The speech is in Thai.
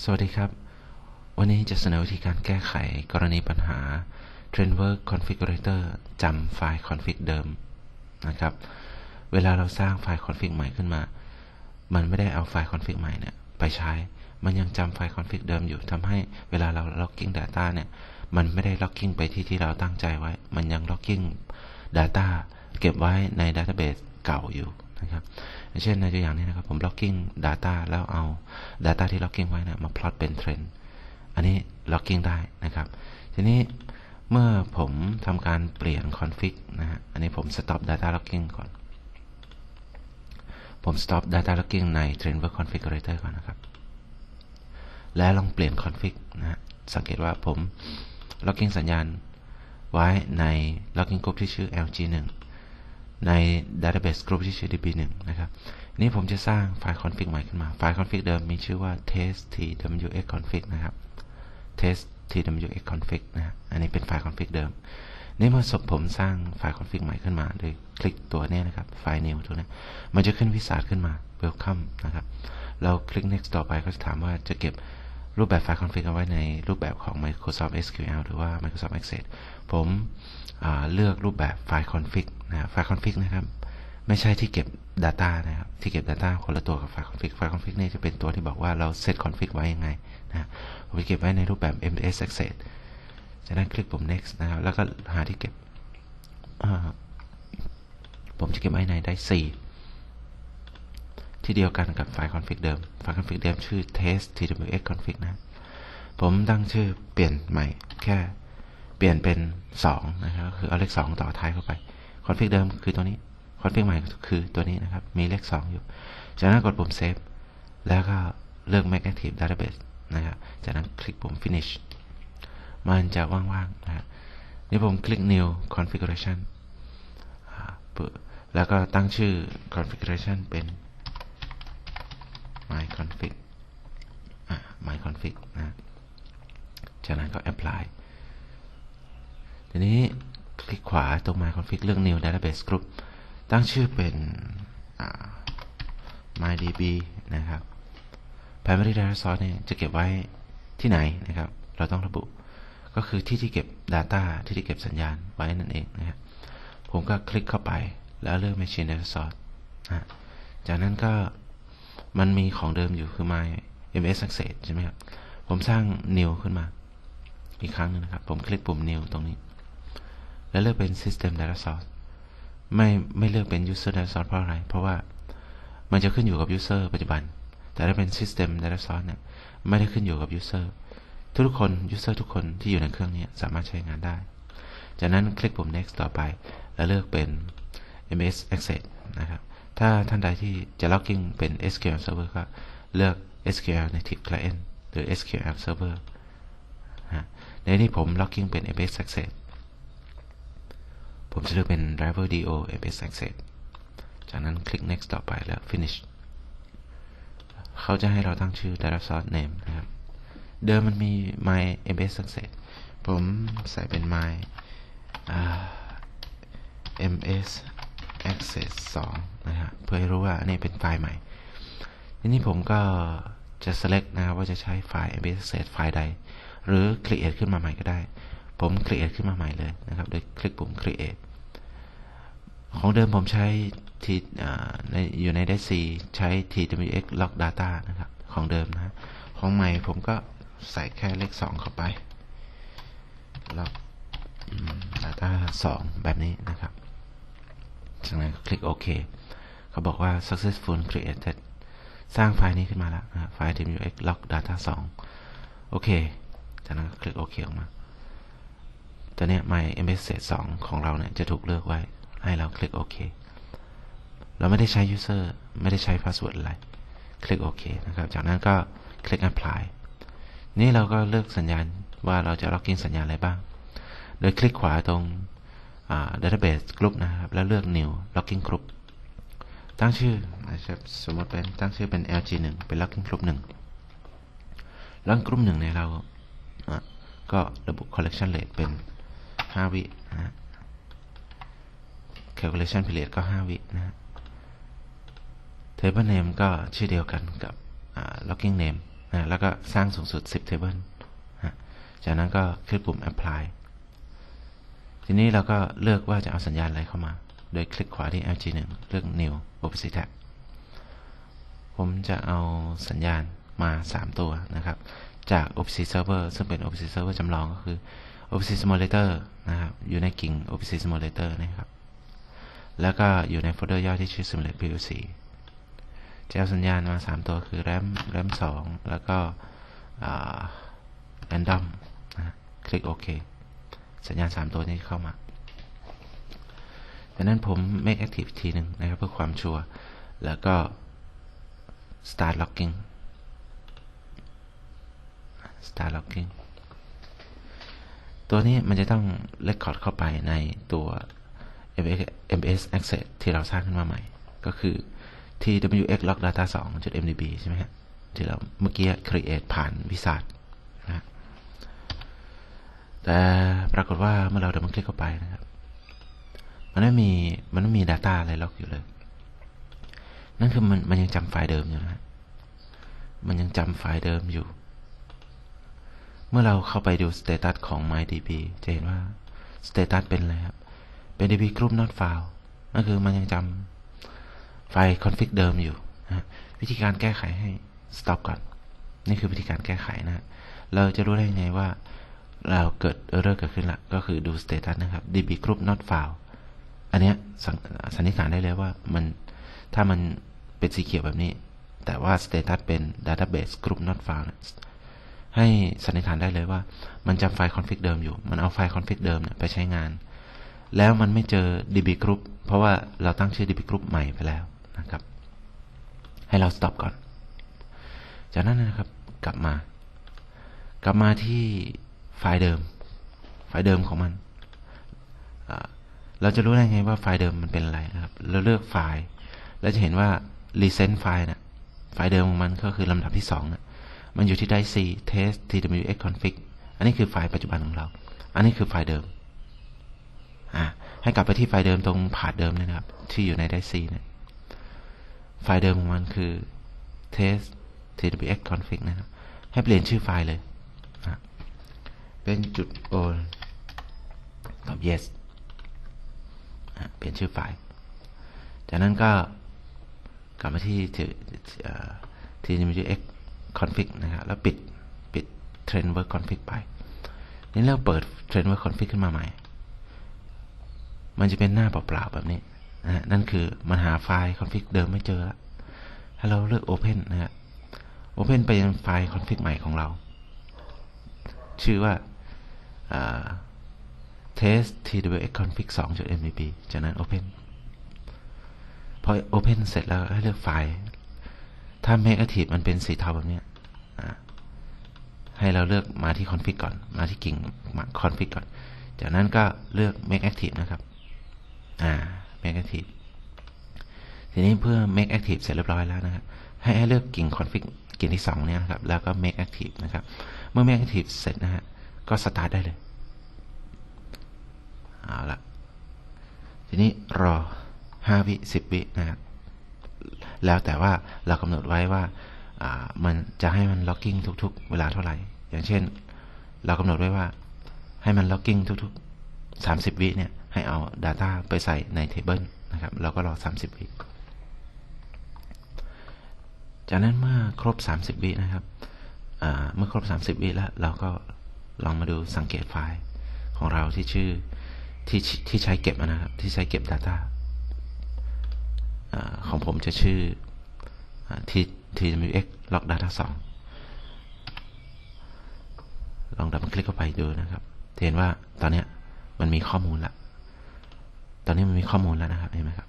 สวัสดีครับ วันนี้จะเสนอวิธีการแก้ไขกรณีปัญหา Trainwork Configurator จำไฟล์ config เดิมนะครับ เวลาเราสร้างไฟล์ config ใหม่ขึ้นมา มันไม่ได้เอาไฟล์ config ใหม่เนี่ยไปใช้ มันยังจำไฟล์ config เดิมอยู่ทำให้เวลาเรา logging data เนี่ย มันไม่ได้ logging ไปที่ที่เราตั้งใจไว้ มันยัง logging data เก็บไว้ใน database เก่าอยู่ นะครับเช่นในตัวอย่างนี้นะครับผม logging data แล้วเอา data ที่ logging ไว้นะมา plot เป็น trend อันนี้ logging ได้นะครับ ทีนี้เมื่อผมทำการเปลี่ยน config นะฮะอันนี้ผม stop data logging ก่อน ผม stop data logging ใน Trainwork Configurator ก่อนนะครับ และลองเปลี่ยน config นะฮะสังเกตว่าผม logging สัญญาณไว้ใน logging group ที่ชื่อ lg1 ใน database group ที่ชื่อ db1 นะครับ นี่ผมจะสร้างไฟล์ config ใหม่ขึ้นมา ไฟล์ config เดิมมีชื่อว่า test twx config นะครับ test twx config นะฮะอันนี้เป็นไฟล์ config เดิม นี่เมื่อสผมสร้างไฟล์ config ใหม่ขึ้นมา โดยคลิกตัวนี้นะครับ ไฟล์ new ตัวนี้ มันจะขึ้นวิสาขึ้นมา welcome นะครับ เราคลิก next ต่อไปก็จะถามว่าจะเก็บรูปแบบไฟล์ config เอาไว้ในรูปแบบของ Microsoft SQL หรือว่า Microsoft Access ผมเลือกรูปแบบไฟล์ config นะไฟล์ config นะครับ ไม่ใช่ที่เก็บ Data นะครับ ที่เก็บ Data คนละตัวกับไฟล์ config ไฟล์ config นี่จะเป็นตัวที่บอกว่าเรา set config ไว้ยังไงนะผมจะเก็บไว้ในรูปแบบ MS Access จากนั้นคลิกปุ่ม next นะครับ แล้วก็หาที่เก็บ ผมจะเก็บไว้ในได้ 4 ที่เดียวกันกับไฟล์ config เดิม ไฟล์ config เดิมชื่อ test twx config นะ ผมตั้งชื่อเปลี่ยนใหม่แค่เปลี่ยนเป็น 2 นะครับ คือเอาเลข 2 ต่อท้ายเข้าไป config เดิมคือตัวนี้ config ใหม่คือตัวนี้นะครับ มีเลข 2 อยู่ จากนั้นกดปุ่ม save แล้วก็เลือก make active database นะครับ จากนั้นคลิกปุ่ม finish มันจะว่างๆนะนี่ผมคลิก new configuration แล้วก็ตั้งชื่อ configuration เป็น my config my config นะ จากนั้นก็ apply ทีนี้ คลิกขวาตรง my config เลือก new database group ตั้งชื่อเป็น mydb นะครับ primary data source เนี่ยจะเก็บไว้ที่ไหนนะครับ เราต้องระบุ ก็คือที่ที่เก็บ data ที่ที่เก็บสัญญาณไว้นั่นเองนะครับผมก็คลิกเข้าไปแล้วเลือก machine data source นะจากนั้นก็มันมีของเดิมอยู่คือ my ms access ใช่ไหมครับ ผมสร้าง new ขึ้นมา อีกครั้งนึงนะครับ ผมคลิกปุ่ม new ตรงนี้ แล้วเลือกเป็น system data source ไม่ไม่เลือกเป็น user data source เพราะอะไร เพราะว่ามันจะขึ้นอยู่กับ user ปัจจุบัน แต่ถ้าเป็น system data source เนี่ยไม่ได้ขึ้นอยู่กับ user ทุกคน user ทุกคนที่อยู่ในเครื่องนี้สามารถใช้งานได้ จากนั้นคลิกปุ่ม next ต่อไป แล้วเลือกเป็น ms access นะครับ ถ้าท่านใดที่จะ logging เป็น SQL server ก็เลือก SQL native client หรือ SQL server ในนี้ผม logging เป็น ms access ผมจะเลือกเป็น driver do ms access จากนั้นคลิก next ต่อไปแล้ว finish เขาจะให้เราตั้งชื่อ data source name นะครับ เดิมมันมี my ms access ผมใส่เป็น my ms access 2นะครับ เพื่อให้รู้ว่าอันนี้เป็นไฟล์ใหม่ ทีนี้ผมก็จะ select นะครับว่าจะใช้ไฟล์ ms access ไฟล์ใด หรือ create ขึ้นมาใหม่ก็ได้ ผม create ขึ้นมาใหม่เลยนะครับ โดยคลิกปุ่ม create ของเดิมผมใช้ที่อยู่ใน d c ใช้ twx log data นะครับ ของเดิมนะ ของใหม่ผมก็ใส่แค่เลข 2 เข้าไป log data 2 แบบนี้นะครับจากนั้นคลิกโอเคเขาบอกว่า successful created สร้างไฟล์นี้ขึ้นมาแล้วนะไฟล์ twx log data 2 โอเคจากนั้นคลิกโอเคออกมา ตอนนี้ my ms 2ของเราเนี่ยจะถูกเลือกไว้ ให้เราคลิกโอเคเราไม่ได้ใช้ user ไม่ได้ใช้ password อะไร คลิกโอเคนะครับ จากนั้นก็คลิก apply นี่เราก็เลือกสัญญาณว่าเราจะ login สัญญาณอะไรบ้าง โดยคลิกขวาตรง database group นะครับ แล้วเลือก new login group ตั้งชื่อนะครับสมมติเป็นตั้งชื่อเป็น lg1 เป็น login group 1 login group 1เนี่ยเราก็ระบุ collection rate เป็น 5วินะ calculation period ก็5วินะ table name ก็ชื่อเดียวกันกับ login name นะแล้วก็สร้างสูงสุด 10 table นะจากนั้นก็คลิกปุ่ม apply ทีนี้เราก็เลือกว่าจะเอาสัญญาณอะไรเข้ามา โดยคลิกขวาที่ LG1 เลือก new opacity tab ผมจะเอาสัญญาณมา 3 ตัวนะครับ จาก OPC Server ซึ่งเป็น OPC Server จำลองก็คือ OPC Simulator นะครับ อยู่ในกิ่ง OPC Simulator นะครับ แล้วก็อยู่ในโฟลเดอร์ย่อยที่ชื่อ Simulate PLC จะเอาสัญญาณมา 3 ตัวคือ RAM RAM 2 แล้วก็ Random นะคลิกโอเค สัญญาณ 3 ตัวนี้เข้ามาดังนั้นผม make active อีกทีหนึ่งนะครับ เพื่อความชัวร์แล้วก็ start logging start logging ตัวนี้มันจะต้องเ record เข้าไปในตัว MS Access ที่เราสร้างขึ้นมาใหม่ ก็คือ TWX log data 2 mdb ใช่ไหมฮะที่เราเมื่อกี้ create ผ่านวิสัทนะแต่ปรากฏว่าเมื่อเราเดับเบิลคลิกเข้าไปนะครับ มันไม่มี มันไม่มี Data อะไรล็อกอยู่เลย นั่นคือมันมันยังจำไฟล์เดิมอยู่นะ มันยังจำไฟล์เดิมอยู่ เมื่อเราเข้าไปดู status ของ mydb จะเห็นว่า status เป็นอะไรครับ เป็น db group not found นั่นคือมันยังจำไฟล์ config เดิมอยู่นะวิธีการแก้ไขให้ stop ก่อน นี่คือวิธีการแก้ไขนะ เราจะรู้ได้ยังไงว่า เราเกิด error เกิดขึ้นละก็คือดู status นะครับ db group not found อันเนี้ยสันสันนิษฐานได้เลยว่ามันถ้ามันเป็นสีเขียวแบบนี้ แต่ว่า status เป็น database group not found ให้สันนิษฐานได้เลยว่า มันจำไฟล์ config เดิมอยู่ มันเอาไฟล์ config เดิมเนี่ยไปใช้งาน แล้วมันไม่เจอ db group เพราะว่าเราตั้งชื่อ db group ใหม่ไปแล้วนะครับ ให้เรา stop ก่อน จากนั้นนะครับกลับมา กลับมาที่ไฟล์เดิม ไฟล์เดิมของมันเราจะรู้ได้ไงว่าไฟล์เดิมมันเป็นอะไรนะครับ เราเลือกไฟล์ แล้วจะเห็นว่า recent ไฟล์นะไฟล์เดิมของมันก็คือลำดับที่2นะ มันอยู่ที่ drive C test twx config อันนี้คือไฟล์ปัจจุบันของเรา อันนี้คือไฟล์เดิม อ่าให้กลับไปที่ไฟล์เดิมตรงผ่าเดิมนะครับ ที่อยู่ใน drive C เนี่ย ไฟล์เดิมของมันคือ test twx config นะครับ ให้เปลี่ยนชื่อไฟล์เลย เป็นจุด o กับ yes เปลี่ยนชื่อไฟล์ จากนั้นก็กลับมาที่ TWX config นะครับแล้วปิดปิด trend work config ไป นี่เราเปิด trend work config ขึ้นมาใหม่ มันจะเป็นหน้าเปล่าๆแบบนี้นะฮะนั่นคือมันหาไฟล์ config เดิมไม่เจอล้วถ้าเราเลือก open นะฮะ open ไปยังไฟล์ config ใหม่ของเรา ชื่อว่า test twx config 2 mdb จากนั้น open พอ open เสร็จแล้วให้เลือกไฟล์ ถ้า make active มันเป็นสีเทาแบบนี้ให้เราเลือกมาที่ config ก่อน มาที่กิ่ง config ก่อน จากนั้นก็เลือก make active นะครับ อ่า make active ทีนี้เพื่อ make active เสร็จเรียบร้อยแล้วนะครับให้เลือกกิ่ง config กิ่งที่2เนี่ยนะครับ แล้วก็ make active นะครับ เมื่อ make active เสร็จนะฮะ ก็ start ได้เลย เอาละทีนี้รอ 5 วิ 10 วินะครับ แล้วแต่ว่าเรากำหนดไว้ว่ามันจะให้มัน logging ทุก ๆ เวลาเท่าไหร่ อย่างเช่น เรากำหนดไว้ว่าให้มัน logging ทุกๆ 30 วิเนี่ยให้เอา data ไปใส่ใน table นะครับเราก็รอ 30 วิจากนั้นเมื่อครบ 30 วินะครับเมื่อครบ 30 วิแล้วเราก็ลองมาดูสังเกตไฟล์ของเราที่ชื่อที่ที่ใช้เก็บนะครับที่ใช้เก็บ Data ผมจะชื่อ t t w x log data 2ลองดับคลิกเข้าไปดูนะครับเห็นว่าตอนนี้มันมีข้อมูลละตอนนี้มันมีข้อมูลแล้วนะครับเห็นไหมครับ